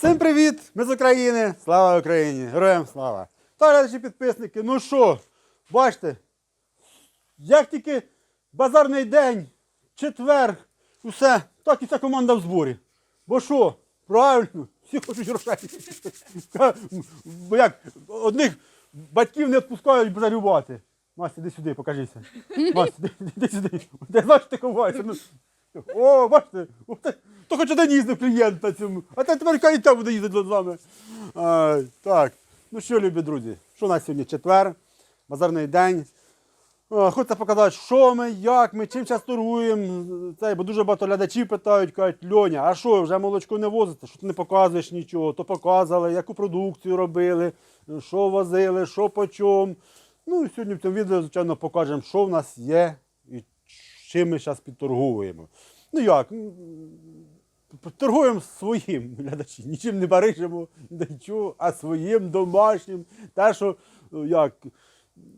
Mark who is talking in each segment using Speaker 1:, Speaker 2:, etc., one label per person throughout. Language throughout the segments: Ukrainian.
Speaker 1: Всім привіт! Ми з України! Слава Україні! Героям слава! Та глядачі підписники, ну що, бачите, як тільки базарний день, четвер, усе, так і вся команда в зборі. Бо що, правильно, всі хочуть грошей. Бо як одних батьків не відпускають базарювати. Мася, іди сюди, покажися. Мася, іди, сюди. Де знаєш, ти. Ну, о, бачите, то хоч один їздив клієнт на цьому, а та тепер і там буде їздити з нами. А, так, ну що, любі друзі, що у нас сьогодні четвер, базарний день. Хочеться показати, що ми, як ми, чим зараз торгуємо. Це, бо дуже багато глядачів питають, кажуть, Льоня, а що, вже молочко не возите? Що ти не показуєш нічого? То показали, яку продукцію робили, що возили, що по чому. Ну і сьогодні в цьому відео, звичайно, покажемо, що в нас є і чим ми зараз підторгуємо. Ну як? Торгуємо своїм глядачі, нічим не барижимо, нічого, а своїм домашнім. Те, що ну, як,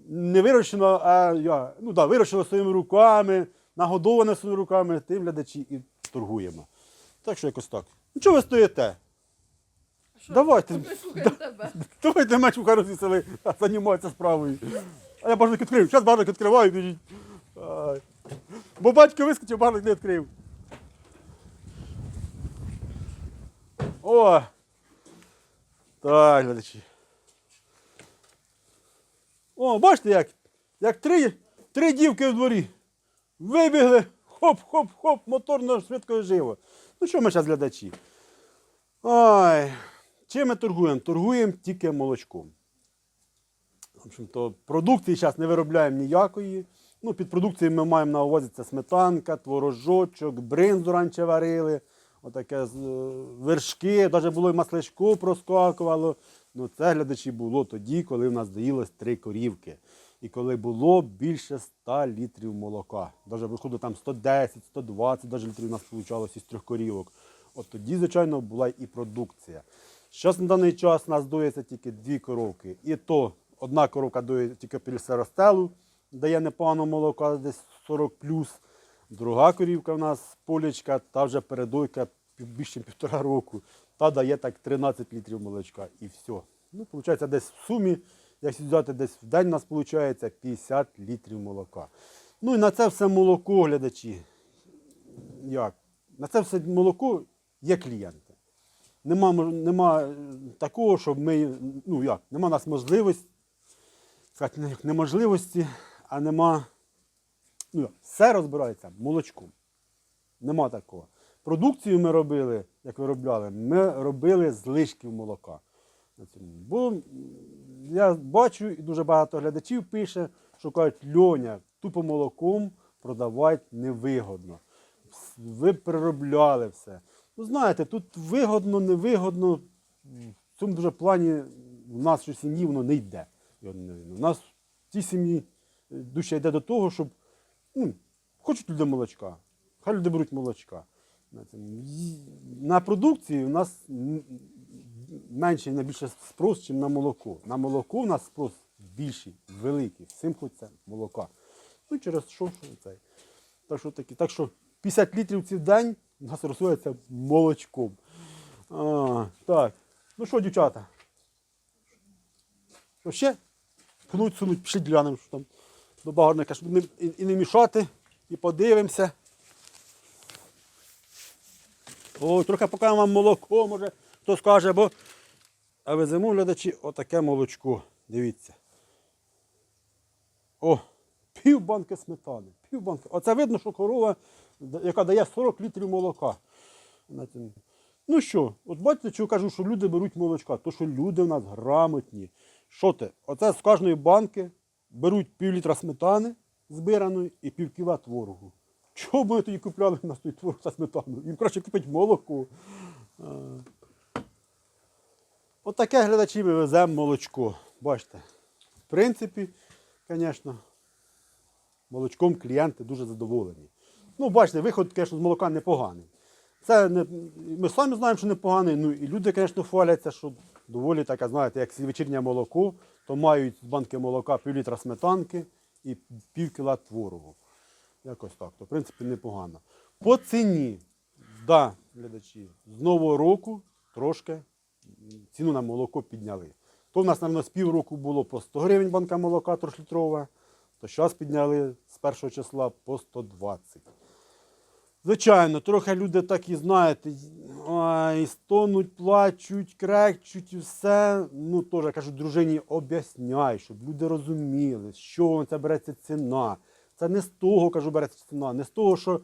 Speaker 1: не вирощено, а я, ну, да, вирощено своїми руками, нагодоване своїми руками, тим глядачі і торгуємо. Так що якось так. Ну чого ви стоїте? Давайте,
Speaker 2: Ми слухаємо тебе.
Speaker 1: давайте меч у харусі сели, займатися справою. А я бажник відкрив. Зараз бажник відкриваю, Бо батько вискочив, бажник не відкрив. О! Так, глядачі. О, бачите як? Як три, три дівки в дворі. Вибігли, хоп-хоп-хоп, моторно швидко і живо. Ну що ми зараз глядачі? Ой, чим ми торгуємо? Торгуємо тільки молочком. В общем-то, продукції зараз не виробляємо ніякої. Ну, під продукцією ми маємо на увазі це сметанка, творожочок, бринзу раніше варили, отаке е, вершки, навіть було і масличко проскакувало. Ну, це глядачі було тоді, коли в нас доїлось три корівки. І коли було більше 100 літрів молока. Навіть виходило там 110, 120 навіть літрів у нас вийшло із трьох корівок. От тоді, звичайно, була і продукція. Зараз на даний час у нас доїться тільки дві коровки. І то одна коровка доїть тільки пільсеростелу, дає непогано молока, десь 40 Друга корівка в нас полічка, та вже передойка більше півтора року. Та дає так 13 літрів молочка і все. Ну, виходить, десь в сумі, якщо взяти десь в день, у нас виходить 50 літрів молока. Ну і на це все молоко, глядачі. Як? На це все молоко є клієнти. Нема, нема е, такого, щоб ми, ну як, нема у нас можливості, сказати, неможливості, а нема. Ну, все розбирається молочком. Нема такого. Продукцію ми робили, як виробляли, ми робили з лишків молока. Бо я бачу, і дуже багато глядачів пише, що кажуть, Льоня, тупо молоком продавати невигодно. Ви переробляли все. Ну, знаєте, тут вигодно, невигодно. В цьому дуже плані в нас нашій сім'ї воно не йде. У нас в цій сім'ї е, душа йде до того, щоб ну, хочуть люди молочка, хай люди беруть молочка. На, продукції у нас м, менший на спрос, ніж на молоко. На молоко у нас спрос більший, великий. Всім хочеться молока. Ну, через що, цей. Так що, такі. так що 50 літрів в день у нас розсується молочком. А, так. Ну що, дівчата? Що ще? Пнуть, сунуть, пішли глянемо, що там до багарника, щоб і, не мішати, і подивимося. О, трохи покажемо вам молоко, може, хто скаже, бо. А веземо, глядачі, отаке молочко. Дивіться. О, пів банки сметани. Пів банки. Оце видно, що корова, яка дає 40 літрів молока. Ну що, от бачите, що кажу, що люди беруть молочка, то що люди в нас грамотні. Що ти? Оце з кожної банки беруть пів літра сметани збираної і пів кіла творогу. Чого б ми тоді купляли на той творог та сметану? Їм краще купити молоко. Отаке глядачі ми веземо молочко. Бачите. В принципі, звісно, молочком клієнти дуже задоволені. Ну, бачите, виход, звісно, з молока непоганий. Це не, ми самі знаємо, що непоганий. Ну і люди, звісно, хваляться, що доволі таке, знаєте, як вечірнє молоко, то мають з банки молока пів літра сметанки і пів кіла творогу. Якось так. То, в принципі, непогано. По ціні, да, глядачі, з нового року трошки ціну на молоко підняли. То в нас, мабуть, з півроку було по 100 гривень банка молока трошлітрова, то зараз підняли з першого числа по 120. Звичайно, трохи люди так і знаєте, ай, стонуть, плачуть, крекчуть і все. Ну, теж кажу, дружині, об'ясняй, щоб люди розуміли, чого це береться ціна. Це не з того, кажу, береться ціна, не з того, що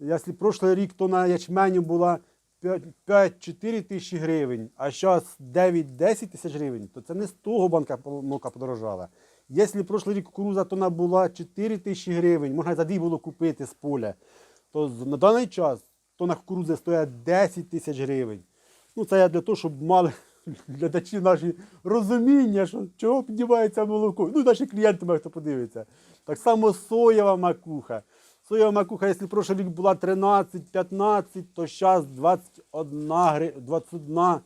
Speaker 1: якщо прошлий рік то на ячменю була 5-4 тисячі гривень, а зараз 9-10 тисяч гривень, то це не з того банка молока подорожала. Якщо прошлий рік кукуруза то вона була 4 тисячі гривень, можна за дві було купити з поля, то на даний час тонна кукурузи стоїть 10 тисяч гривень. Ну, це я для того, щоб мали глядачі наші розуміння, що чого піднімається молоко. Ну, наші клієнти хто подивиться. Так само соєва макуха. Соєва макуха, якщо прошлий рік була 13-15, то зараз 21, гри- 21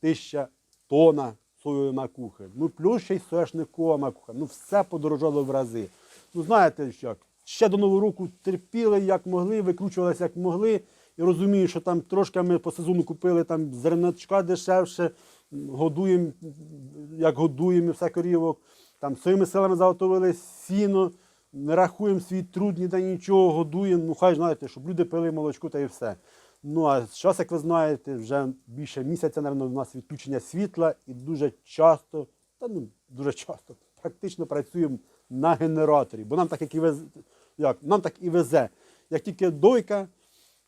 Speaker 1: тисяча тонна соєвої макухи. Ну, плюс ще й соняшникова макуха. Ну, все подорожало в рази. Ну, знаєте як, ще до Нового року терпіли, як могли, викручувалися, як могли. І розумію, що там трошки ми по сезону купили там зерночка дешевше, годуємо, як годуємо все корівок. Там своїми силами заготовили сіно, не рахуємо свій труд, ніде нічого, годуємо. Ну, хай знаєте, щоб люди пили молочко та і все. Ну а зараз, як ви знаєте, вже більше місяця, мабуть, у нас відключення світла і дуже часто, та ну дуже часто, практично працюємо на генераторі, бо нам так як і везе, як, нам так і везе. Як тільки дойка,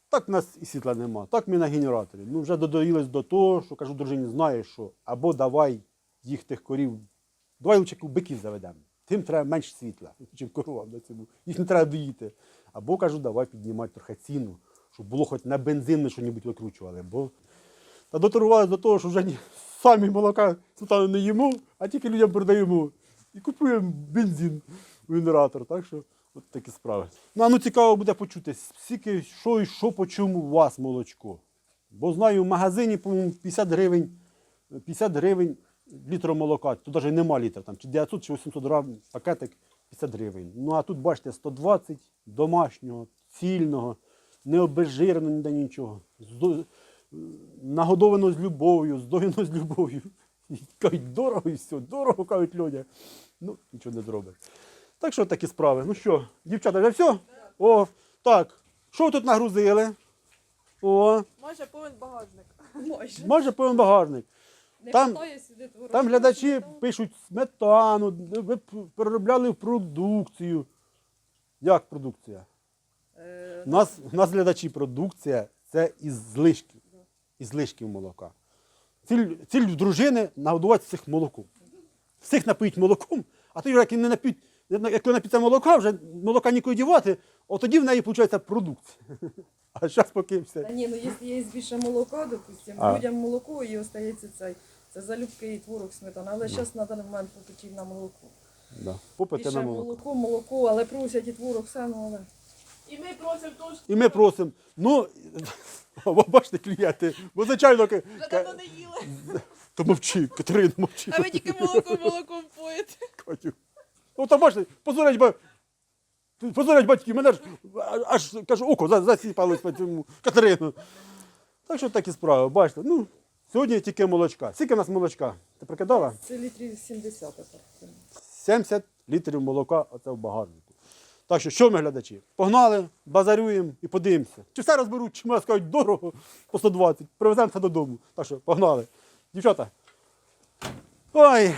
Speaker 1: так в нас і світла нема. Так ми на генераторі. Ну вже додоїлись до того, що кажу дружині, знаєш що, або давай їх тих корів, давай лучше биків заведемо. Тим треба менше світла, чим коровам на цьому. Їх не треба доїти. Або кажу, давай піднімати трохи ціну, щоб було хоч на бензин ми щось викручували. Бо... Та доторгувалися до того, що вже ні, самі молока сметану не їмо, а тільки людям продаємо. І купуємо бензин в генератор. Так що от такі справи. Ну, а ну цікаво буде почути, скільки, що і що по чому у вас молочко. Бо знаю, в магазині, по-моєму, 50 гривень, 50 гривень літр молока. Тут навіть нема літра, там, чи 900 чи 800 грам пакетик 50 гривень. Ну а тут, бачите, 120 домашнього, цільного, не обезжирено ніде нічого. Здо- Нагодовано з любов'ю, здоєно з любов'ю. І кажуть, дорого і все, дорого кажуть люди. Ну, нічого не зробиш. Так що такі справи. Ну що, дівчата, вже все? О, так. Що ви тут нагрузили? О,
Speaker 2: Майже повен багажник.
Speaker 3: Може.
Speaker 1: може повен багажник.
Speaker 3: Не
Speaker 1: Там-
Speaker 3: сюди.
Speaker 1: Там глядачі пишуть сметану, ви п- переробляли в продукцію. Як продукція?
Speaker 3: Е,
Speaker 1: У нас, у нас глядачі продукція це із злишків. Із злишків молока. Ціль, ціль дружини нагодувати всіх молоком. Всіх напоїть молоком, а тоді, як не нап'ють, як нап'ється молока, вже молока нікуди дівати, от тоді в неї виходить продукція. А зараз поки все.
Speaker 3: Та ні, ну якщо є більше молока, допустимо, людям молоко і остається цей. Це залюбки і творог сметана. Але зараз на даний момент попитів на молоко.
Speaker 1: Да. Попити на молоко.
Speaker 3: молоко, молоко, але просять і творог, все, ну але.
Speaker 2: І ми просимо теж.
Speaker 1: І ми просимо, ну, бачите, клієнти, бо звичайно,
Speaker 2: Вже давно не їли.
Speaker 1: то мовчи, Катерина, мовчи.
Speaker 2: А ви тільки молоком молоком поїте.
Speaker 1: Катю. Ну там бачите, позорять, ба... позорять батьки, мене ж аж кажу, око за- засіпалось по цьому Катерину. Так що такі справи, бачите. Ну, сьогодні тільки молочка. Скільки у нас молочка? Ти прикидала?
Speaker 3: Це літрів 70 тепер.
Speaker 1: 70 літрів молока оце в багажнику. Так що, що ми глядачі? Погнали, базарюємо і подивимося. Чи все розберуть, чи ми скажуть дорого по 120, привеземо все додому. Так що, погнали. Дівчата. Ой.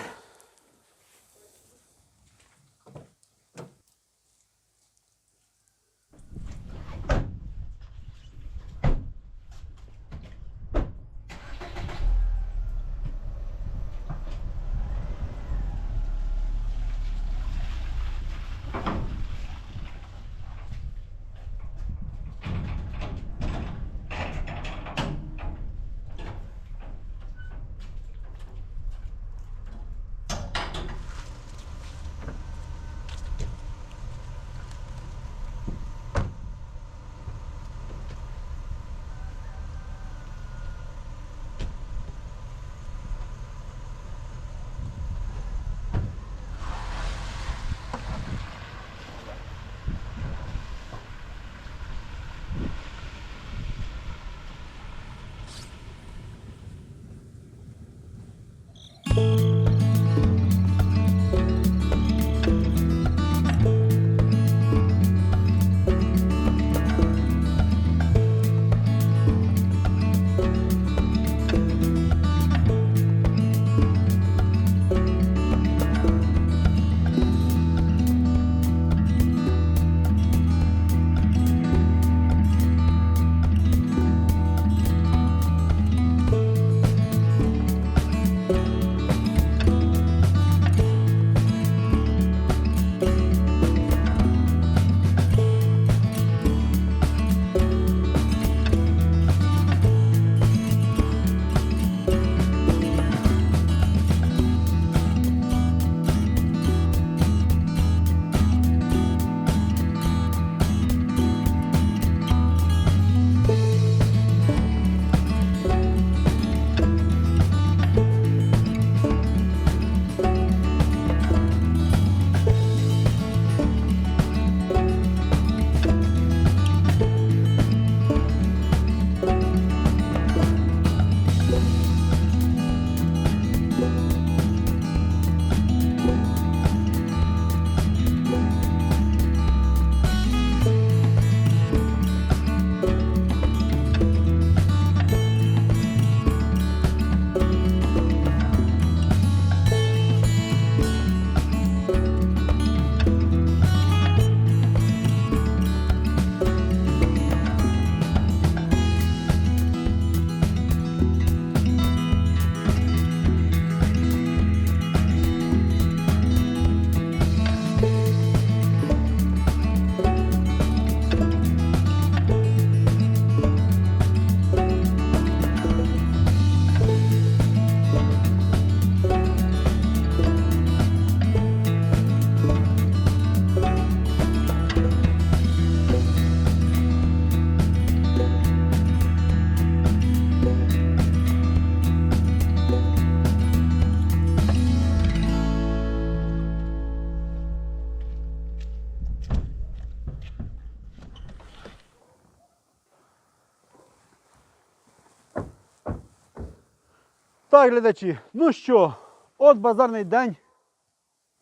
Speaker 1: Так, глядачі, ну що, от базарний день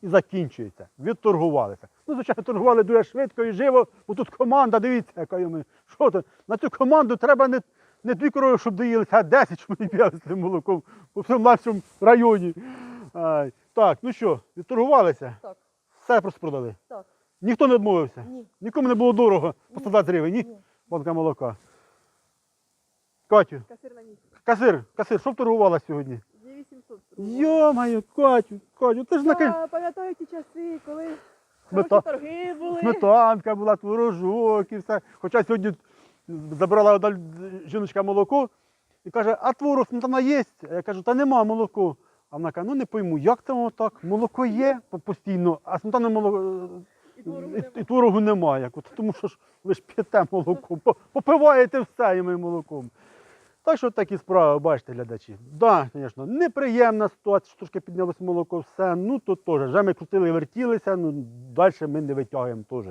Speaker 1: і закінчується. Відторгувалися. Ну, звичайно, торгували дуже швидко і живо, бо тут команда, дивіться, яка ми. Що то? На цю команду треба не, не дві корови, щоб доїлися, а 10, щоб вони бігали з цим молоком по всьому нашому районі. Ай. Так, ну що, відторгувалися?
Speaker 3: Так,
Speaker 1: Все просто продали.
Speaker 3: так.
Speaker 1: Ніхто не відмовився.
Speaker 3: Ні.
Speaker 1: Нікому не було дорого по 120 гривень, ні?
Speaker 3: Ні.
Speaker 1: Банка молока. Катю,
Speaker 2: Касир на ніч.
Speaker 1: Касир, касир, що вторгувала сьогодні?
Speaker 2: 2800.
Speaker 1: Йо-моє, Катю, Катю, ти ж на ка-
Speaker 2: пам'ятаю ті часи, коли
Speaker 1: Смета-
Speaker 2: хороші торги були.
Speaker 1: сметанка була, творожок і все. Хоча сьогодні забрала одна жіночка молоко і каже, а творог сметана є? А я кажу, та нема молоко. А вона каже, ну не пойму, як це воно так? Молоко є по- постійно, а сметани молоко.
Speaker 2: І творогу
Speaker 1: І,
Speaker 2: нема.
Speaker 1: і творогу немає. Тому що ж ви ж п'єте молоко, по- попиваєте все і молоком. Так що такі справи, бачите, глядачі. Так, да, звісно, неприємна ситуація, що трошки піднялось молоко, все. Ну то теж. Вже ми крутили, вертілися, ну далі ми не витягуємо теж.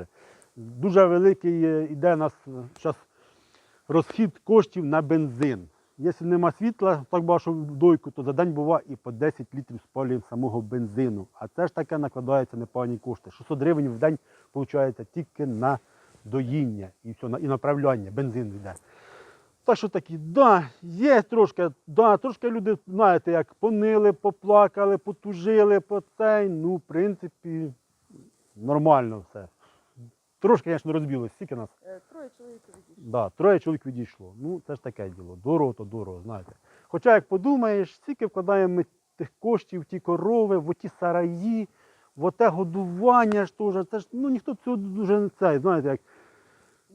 Speaker 1: Дуже великий іде нас зараз розхід коштів на бензин. Якщо нема світла, так багато в дойку, то за день буває і по 10 літрів спалюємо самого бензину. А це ж таке накладається непогані кошти. 600 гривень в день виходить тільки на доїння і все, і направляння, бензин йде. Так що такі, да, є трошки, да, трошки люди, знаєте, як понили, поплакали, потужили по цей. Ну, в принципі, нормально все. Трошки, звісно, розбілось, скільки нас.
Speaker 3: Е, Троє чоловік відійшло.
Speaker 1: Да, троє чоловік відійшло. Ну, це ж таке діло. Дорого то дорого, знаєте. Хоча, як подумаєш, скільки вкладаємо ми тих коштів в ті корови, в оті сараї, в оте годування ж теж. Це ж ну, ніхто цього дуже не цей, знаєте, як,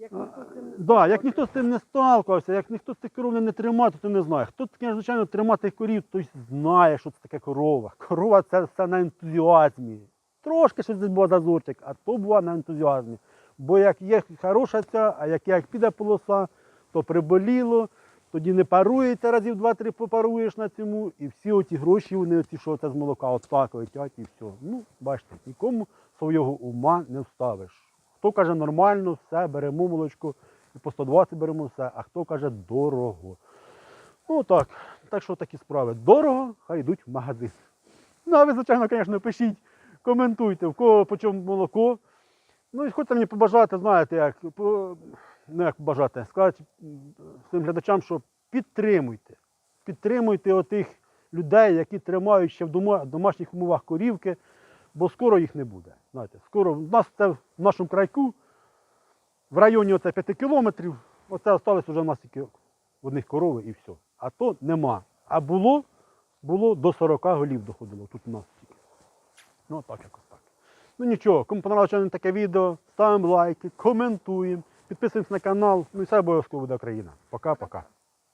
Speaker 3: Як ніхто з цим не
Speaker 1: да, як ніхто з цим не сталкувався, як ніхто з тих коров не тримає, то ти не знає. Хто звичайно, тримати корів, той знає, що це таке корова. Корова це все на ентузіазмі. Трошки щось була зазорчик, а то була на ентузіазмі. Бо як є хороша ця, а як, як піде полоса, то приболіло, тоді не парується, разів два-три попаруєш на цьому, і всі оті гроші, вони оці, що це з молока, отак летять і все. Ну, бачите, нікому свого ума не вставиш. Хто каже нормально, все, беремо молочко, і по 120 беремо все, а хто каже дорого. Ну так, так що такі справи. Дорого, хай йдуть в магазин. Ну, а ви, звичайно, звісно, пишіть, коментуйте, в кого по чому молоко. Ну і хочеться мені побажати, знаєте, як, по, ну як побажати, сказати своїм глядачам, що підтримуйте. Підтримуйте отих людей, які тримають ще в домашніх умовах корівки, бо скоро їх не буде. Знаєте, скоро в нас це в нашому крайку, в районі оце 5 кілометрів, оце осталось вже в нас тільки одних корови і все. А то нема. А було, було до 40 голів доходило тут у нас тільки. Ну так якось так. Ну нічого, кому понравилося таке відео, ставимо лайки, коментуємо, підписуємось на канал. Ну і все обов'язково буде Україна. Пока-пока.